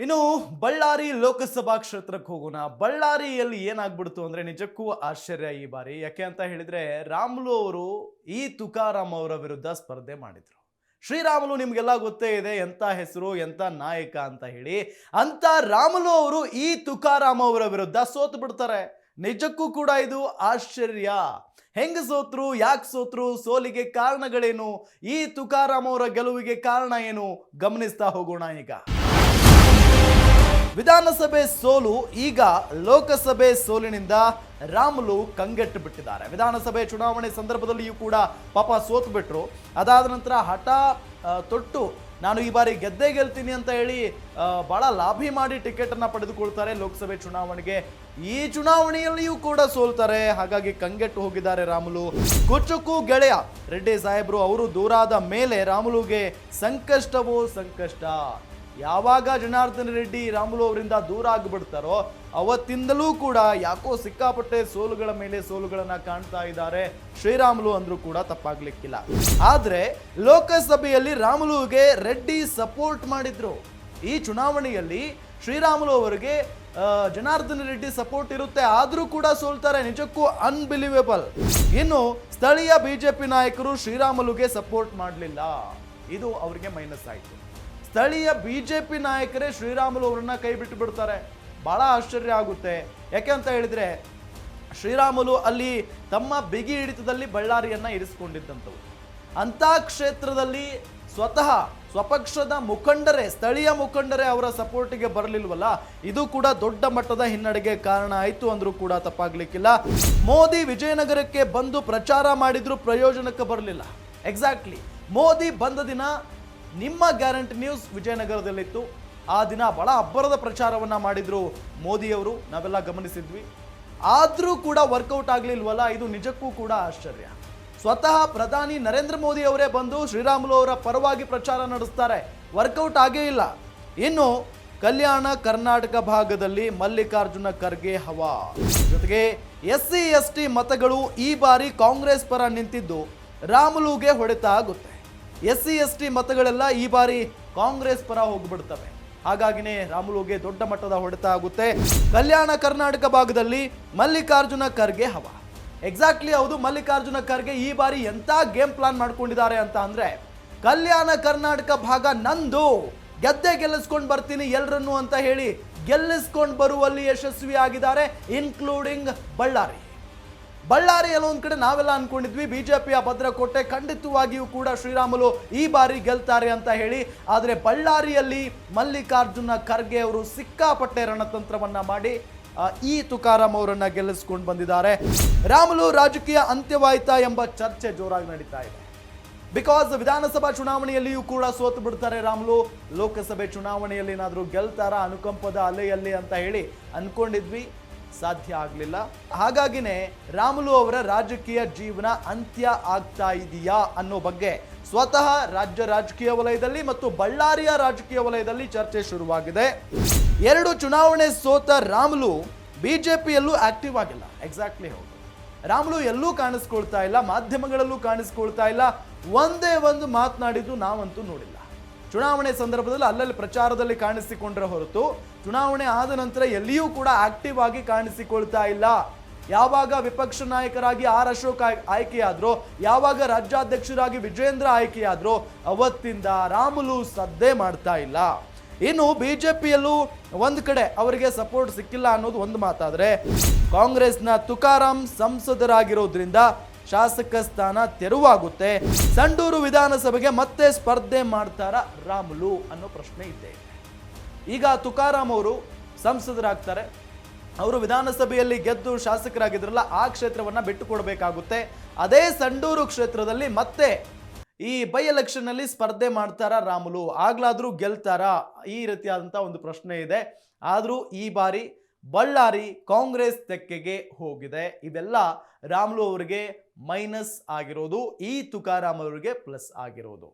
ಇನ್ನು ಬಳ್ಳಾರಿ ಲೋಕಸಭಾ ಕ್ಷೇತ್ರಕ್ಕೆ ಹೋಗೋಣ. ಬಳ್ಳಾರಿಯಲ್ಲಿ ಏನಾಗ್ಬಿಡ್ತು ಅಂದ್ರೆ ನಿಜಕ್ಕೂ ಆಶ್ಚರ್ಯ ಈ ಬಾರಿ. ಯಾಕೆ ಅಂತ ಹೇಳಿದ್ರೆ ರಾಮುಲು ಅವರು ಈ ತುಕಾರಾಮ್ ಅವರ ವಿರುದ್ಧ ಸ್ಪರ್ಧೆ ಮಾಡಿದ್ರು. ಶ್ರೀರಾಮುಲು ನಿಮಗೆಲ್ಲ ಗೊತ್ತೇ ಇದೆ, ಎಂಥ ಹೆಸರು, ಎಂಥ ನಾಯಕ ಅಂತ ಹೇಳಿ. ಅಂತ ರಾಮುಲು ಅವರು ಈ ತುಕಾರಾಮ್ ಅವರ ವಿರುದ್ಧ ಸೋತು ಬಿಡ್ತಾರೆ. ನಿಜಕ್ಕೂ ಕೂಡ ಇದು ಆಶ್ಚರ್ಯ. ಹೆಂಗ ಸೋತ್ರು, ಯಾಕೆ ಸೋತ್ರು, ಸೋಲಿಗೆ ಕಾರಣಗಳೇನು, ಈ ತುಕಾರಾಮ್ ಅವರ ಗೆಲುವಿಗೆ ಕಾರಣ ಏನು? ಗಮನಿಸ್ತಾ ಹೋಗೋಣ ಈಗ. ವಿಧಾನಸಭೆ ಸೋಲು ಈಗ ಲೋಕಸಭೆ ಸೋಲಿನಿಂದ ರಾಮುಲು ಕಂಗೆಟ್ಟು ಬಿಟ್ಟಿದ್ದಾರೆ ವಿಧಾನಸಭೆ ಚುನಾವಣೆ ಸಂದರ್ಭದಲ್ಲಿಯೂ ಕೂಡ ಪಾಪ ಸೋತು ಬಿಟ್ರು ಅದಾದ ನಂತರ ಹಠ ತೊಟ್ಟು, ನಾನು ಈ ಬಾರಿ ಗೆದ್ದೇ ಗೆಲ್ತೀನಿ ಅಂತ ಹೇಳಿ ಬಹಳ ಲಾಭಿ ಮಾಡಿ ಟಿಕೆಟ್ ಅನ್ನ ಪಡೆದುಕೊಳ್ತಾರೆ ಲೋಕಸಭೆ ಚುನಾವಣೆಗೆ. ಈ ಚುನಾವಣೆಯಲ್ಲಿಯೂ ಕೂಡ ಸೋಲ್ತಾರೆ. ಹಾಗಾಗಿ ಕಂಗೆಟ್ಟು ಹೋಗಿದ್ದಾರೆ ರಾಮುಲು. ಕುಚುಕು ಗೆಳೆಯ ರೆಡ್ಡಿ ಸಾಹೇಬ್ರು, ಅವರು ದೂರಾದ ಮೇಲೆ ರಾಮುಲುಗೆ ಸಂಕಷ್ಟವೋ ಸಂಕಷ್ಟ? ಯಾವಾಗ ಜನಾರ್ದನ ರೆಡ್ಡಿ ರಾಮುಲು ಅವರಿಂದ ದೂರ ಆಗಿಬಿಡ್ತಾರೋ ಅವತ್ತಿಂದಲೂ ಕೂಡ ಯಾಕೋ ಸಿಕ್ಕಾಪಟ್ಟೆ ಸೋಲುಗಳ ಮೇಲೆ ಸೋಲುಗಳನ್ನ ಕಾಣ್ತಾ ಇದ್ದಾರೆ. ಶ್ರೀರಾಮುಲು ಅಂದ್ರೂ ಕೂಡ ತಪ್ಪಾಗ್ಲಿಕ್ಕಿಲ್ಲ. ಆದ್ರೆ ಲೋಕಸಭೆಯಲ್ಲಿ ರಾಮುಲುಗೆ ರೆಡ್ಡಿ ಸಪೋರ್ಟ್ ಮಾಡಿದ್ರು. ಈ ಚುನಾವಣೆಯಲ್ಲಿ ಶ್ರೀರಾಮುಲು ಅವರಿಗೆ ಜನಾರ್ದನ ರೆಡ್ಡಿ ಸಪೋರ್ಟ್ ಇರುತ್ತೆ, ಆದ್ರೂ ಕೂಡ ಸೋಲ್ತಾರೆ. ನಿಜಕ್ಕೂ ಅನ್ಬಿಲಿವೇಬಲ್ ಇನ್ನು ಸ್ಥಳೀಯ ಬಿಜೆಪಿ ನಾಯಕರು ಶ್ರೀರಾಮುಲುಗೆ ಸಪೋರ್ಟ್ ಮಾಡಲಿಲ್ಲ. ಇದು ಅವರಿಗೆ ಮೈನಸ್ ಆಯಿತು. ಸ್ಥಳೀಯ ಬಿ ಜೆ ಪಿ ನಾಯಕರೇ ಶ್ರೀರಾಮುಲು ಅವರನ್ನ ಕೈ ಬಿಟ್ಟು ಬಿಡ್ತಾರೆ. ಬಹಳ ಆಶ್ಚರ್ಯ ಆಗುತ್ತೆ. ಯಾಕೆ ಅಂತ ಹೇಳಿದ್ರೆ, ಶ್ರೀರಾಮುಲು ಅಲ್ಲಿ ತಮ್ಮ ಬಿಗಿ ಹಿಡಿತದಲ್ಲಿ ಬಳ್ಳಾರಿಯನ್ನ ಇರಿಸಿಕೊಂಡಿದ್ದಂಥವು. ಅಂತ ಕ್ಷೇತ್ರದಲ್ಲಿ ಸ್ವತಃ ಸ್ವಪಕ್ಷದ ಮುಖಂಡರೇ, ಸ್ಥಳೀಯ ಮುಖಂಡರೇ ಅವರ ಸಪೋರ್ಟಿಗೆ ಬರಲಿಲ್ವಲ್ಲ, ಇದು ಕೂಡ ದೊಡ್ಡ ಮಟ್ಟದ ಹಿನ್ನಡೆಗೆ ಕಾರಣ ಆಯಿತು ಅಂದರೂ ಕೂಡ ತಪ್ಪಾಗ್ಲಿಕ್ಕಿಲ್ಲ. ಮೋದಿ ವಿಜಯನಗರಕ್ಕೆ ಬಂದು ಪ್ರಚಾರ ಮಾಡಿದ್ರು ಪ್ರಯೋಜನಕ್ಕೆ ಬರಲಿಲ್ಲ. ಎಕ್ಸಾಕ್ಟ್ಲಿ ಮೋದಿ ಬಂದ ದಿನ ನಿಮ್ಮ ಗ್ಯಾರಂಟಿ ನ್ಯೂಸ್ ವಿಜಯನಗರದಲ್ಲಿತ್ತು. ಆ ದಿನ ಬಹಳ ಅಬ್ಬರದ ಪ್ರಚಾರವನ್ನ ಮಾಡಿದ್ರು ಮೋದಿಯವರು. ನಾವೆಲ್ಲ ಗಮನಿಸಿದ್ವಿ. ಆದ್ರೂ ಕೂಡ ವರ್ಕೌಟ್ ಆಗ್ಲಿಲ್ವಲ್ಲ, ಇದು ನಿಜಕ್ಕೂ ಕೂಡ ಆಶ್ಚರ್ಯ. ಸ್ವತಃ ಪ್ರಧಾನಿ ನರೇಂದ್ರ ಮೋದಿ ಅವರೇ ಬಂದು ಶ್ರೀರಾಮುಲು ಅವರ ಪರವಾಗಿ ಪ್ರಚಾರ ನಡೆಸ್ತಾರೆ. ವರ್ಕೌಟ್ ಆಗೇ ಇಲ್ಲ. ಇನ್ನು ಕಲ್ಯಾಣ ಕರ್ನಾಟಕ ಭಾಗದಲ್ಲಿ ಮಲ್ಲಿಕಾರ್ಜುನ ಖರ್ಗೆ ಹವಾ. ಜೊತೆಗೆ ಎಸ್ ಸಿ ಎಸ್ ಟಿ ಮತಗಳು ಈ ಬಾರಿ ಕಾಂಗ್ರೆಸ್ ಪರ ನಿಂತಿದ್ದು. ರಾಮುಲುಗೆ ಹೊಡೆತ ಆಗುತ್ತೆ. ಎಸ್ ಸಿ ಎಸ್ ಟಿ ಮತಗಳೆಲ್ಲ ಈ ಬಾರಿ ಕಾಂಗ್ರೆಸ್ ಪರ ಹೋಗ್ಬಿಡ್ತವೆ. ಹಾಗಾಗಿನೇ ರಾಮುಲುಗೆ ದೊಡ್ಡ ಮಟ್ಟದ ಹೊಡೆತ ಆಗುತ್ತೆ. ಕಲ್ಯಾಣ ಕರ್ನಾಟಕ ಭಾಗದಲ್ಲಿ ಮಲ್ಲಿಕಾರ್ಜುನ ಖರ್ಗೆ ಹವ. ಎಕ್ಸಾಕ್ಟ್ಲಿ ಹೌದು, ಮಲ್ಲಿಕಾರ್ಜುನ ಖರ್ಗೆ ಈ ಬಾರಿ ಎಂತ ಗೇಮ್ ಪ್ಲಾನ್ ಮಾಡ್ಕೊಂಡಿದ್ದಾರೆ ಅಂತ ಅಂದರೆ, ಕಲ್ಯಾಣ ಕರ್ನಾಟಕ ಭಾಗ ನಂದು, ಗೆದ್ದೆ ಗೆಲ್ಲಿಸ್ಕೊಂಡು ಬರ್ತೀನಿ ಎಲ್ರನ್ನು ಅಂತ ಹೇಳಿ ಗೆಲ್ಲಿಸ್ಕೊಂಡು ಬರುವಲ್ಲಿ ಯಶಸ್ವಿ ಆಗಿದ್ದಾರೆ ಇನ್ಕ್ಲೂಡಿಂಗ್ ಬಳ್ಳಾರಿ. ಬಳ್ಳಾರಿ ಒಂದು ಒಂದ್ ಕಡೆ ನಾವೆಲ್ಲ ಅನ್ಕೊಂಡಿದ್ವಿ. ಬಿಜೆಪಿಯ ಭದ್ರಕೋಟೆ ಖಂಡಿತವಾಗಿಯೂ ಕೂಡ ಶ್ರೀರಾಮುಲು ಈ ಬಾರಿ ಗೆಲ್ತಾರೆ ಅಂತ ಹೇಳಿ. ಆದರೆ ಬಳ್ಳಾರಿಯಲ್ಲಿ ಮಲ್ಲಿಕಾರ್ಜುನ ಖರ್ಗೆ ಅವರು ಸಿಕ್ಕಾಪಟ್ಟೆ ರಣತಂತ್ರವನ್ನ ಮಾಡಿ ಈ ತುಕಾರಾಮ್ ಅವರನ್ನ ಗೆಲ್ಲಿಸ್ಕೊಂಡು ಬಂದಿದ್ದಾರೆ. ರಾಮುಲು ರಾಜಕೀಯ ಅಂತ್ಯವಾಯ್ತಾ ಎಂಬ ಚರ್ಚೆ ಜೋರಾಗಿ ನಡೀತಾ ಇದೆ. ಬಿಕಾಸ್ ವಿಧಾನಸಭಾ ಚುನಾವಣೆಯಲ್ಲಿಯೂ ಕೂಡ ಸೋತು ಬಿಡ್ತಾರೆ ರಾಮುಲು. ಲೋಕಸಭೆ ಚುನಾವಣೆಯಲ್ಲಿ ಏನಾದರೂ ಗೆಲ್ತಾರ ಅನುಕಂಪದ ಅಲೆಯಲ್ಲಿ ಅಂತ ಹೇಳಿ ಅನ್ಕೊಂಡಿದ್ವಿ. ಸಾಧ್ಯ ಆಗಲಿಲ್ಲ. ಹಾಗಾಗಿನೇ ರಾಮುಲು ಅವರ ರಾಜಕೀಯ ಜೀವನ ಅಂತ್ಯ ಆಗ್ತಾ ಇದೆಯಾ ಅನ್ನೋ ಬಗ್ಗೆ ಸ್ವತಃ ರಾಜ್ಯ ರಾಜಕೀಯ ವಲಯದಲ್ಲಿ ಮತ್ತು ಬಳ್ಳಾರಿಯ ರಾಜಕೀಯ ವಲಯದಲ್ಲಿ ಚರ್ಚೆ ಶುರುವಾಗಿದೆ. ಎರಡು ಚುನಾವಣೆ ಸೋತ ರಾಮುಲು ಬಿಜೆಪಿಯಲ್ಲೂ ಆಕ್ಟಿವ್ ಆಗಿಲ್ಲ. ಎಕ್ಸಾಕ್ಟ್ಲಿ ಹೌದು. ರಾಮುಲು ಎಲ್ಲೂ ಕಾಣಿಸ್ಕೊಳ್ತಾ ಇಲ್ಲ, ಮಾಧ್ಯಮಗಳಲ್ಲೂ ಕಾಣಿಸ್ಕೊಳ್ತಾ ಇಲ್ಲ. ಒಂದೇ ಒಂದು ಮಾತನಾಡಿದ್ದು ನಾವಂತೂ ನೋಡಿಲ್ಲ. ಚುನಾವಣೆ ಸಂದರ್ಭದಲ್ಲಿ ಅಲ್ಲಲ್ಲಿ ಪ್ರಚಾರದಲ್ಲಿ ಕಾಣಿಸಿಕೊಂಡ್ರೆ ಹೊರತು ಚುನಾವಣೆ ಆದ ನಂತರ ಎಲ್ಲಿಯೂ ಕೂಡ ಆಕ್ಟಿವ್ ಆಗಿ ಕಾಣಿಸಿಕೊಳ್ತಾ ಇಲ್ಲ. ಯಾವಾಗ ವಿಪಕ್ಷ ನಾಯಕರಾಗಿ ಆರ್ ಅಶೋಕ್ ಆಯ್- ಆಯ್ಕೆಯಾದ್ರೋ, ಯಾವಾಗ ರಾಜ್ಯಾಧ್ಯಕ್ಷರಾಗಿ ವಿಜೇಂದ್ರ ಆಯ್ಕೆಯಾದ್ರೋ, ಅವತ್ತಿಂದ ರಾಮುಲು ಸದ್ದೇ ಮಾಡ್ತಾ ಇಲ್ಲ. ಇನ್ನು ಬಿಜೆಪಿಯಲ್ಲೂ ಒಂದು ಕಡೆ ಅವರಿಗೆ ಸಪೋರ್ಟ್ ಸಿಕ್ಕಿಲ್ಲ ಅನ್ನೋದು ಒಂದು ಮಾತಾದರೆ, ಕಾಂಗ್ರೆಸ್ನ ತುಕಾರಾಂ ಸಂಸದರಾಗಿರೋದ್ರಿಂದ ಶಾಸಕ ಸ್ಥಾನ ತೆರವಾಗುತ್ತೆ. ಸಂಡೂರು ವಿಧಾನಸಭೆಗೆ ಮತ್ತೆ ಸ್ಪರ್ಧೆ ಮಾಡ್ತಾರ ರಾಮುಲು ಅನ್ನೋ ಪ್ರಶ್ನೆ ಇದೆ. ಈಗ ತುಕಾರಾಮ್ ಅವರು ಸಂಸದರಾಗ್ತಾರೆ. ಅವರು ವಿಧಾನಸಭೆಯಲ್ಲಿ ಗೆದ್ದು ಶಾಸಕರಾಗಿದ್ರಲ್ಲ, ಆ ಕ್ಷೇತ್ರವನ್ನ ಬಿಟ್ಟು ಕೊಡಬೇಕಾಗುತ್ತೆ ಅದೇ ಸಂಡೂರು ಕ್ಷೇತ್ರದಲ್ಲಿ ಮತ್ತೆ ಈ ಬೈ ಎಲೆಕ್ಷನ್ ಅಲ್ಲಿ ಸ್ಪರ್ಧೆ ಮಾಡ್ತಾರ ರಾಮುಲು? ಆಗ್ಲಾದ್ರೂ ಗೆಲ್ತಾರಾ? ಈ ರೀತಿಯಾದಂತ ಒಂದು ಪ್ರಶ್ನೆ ಇದೆ. ಆದರೂ ಈ ಬಾರಿ ಬಳ್ಳಾರಿ ಕಾಂಗ್ರೆಸ್ ತೆಕ್ಕೆಗೆ ಹೋಗಿದೆ. ಇದೆಲ್ಲ ರಾಮ್ಲು ಅವರಿಗೆ ಮೈನಸ್ ಆಗಿರೋದು. ಈ ತುಕಾರಾಮ್ ಅವರಿಗೆ ಪ್ಲಸ್ ಆಗಿರೋದು.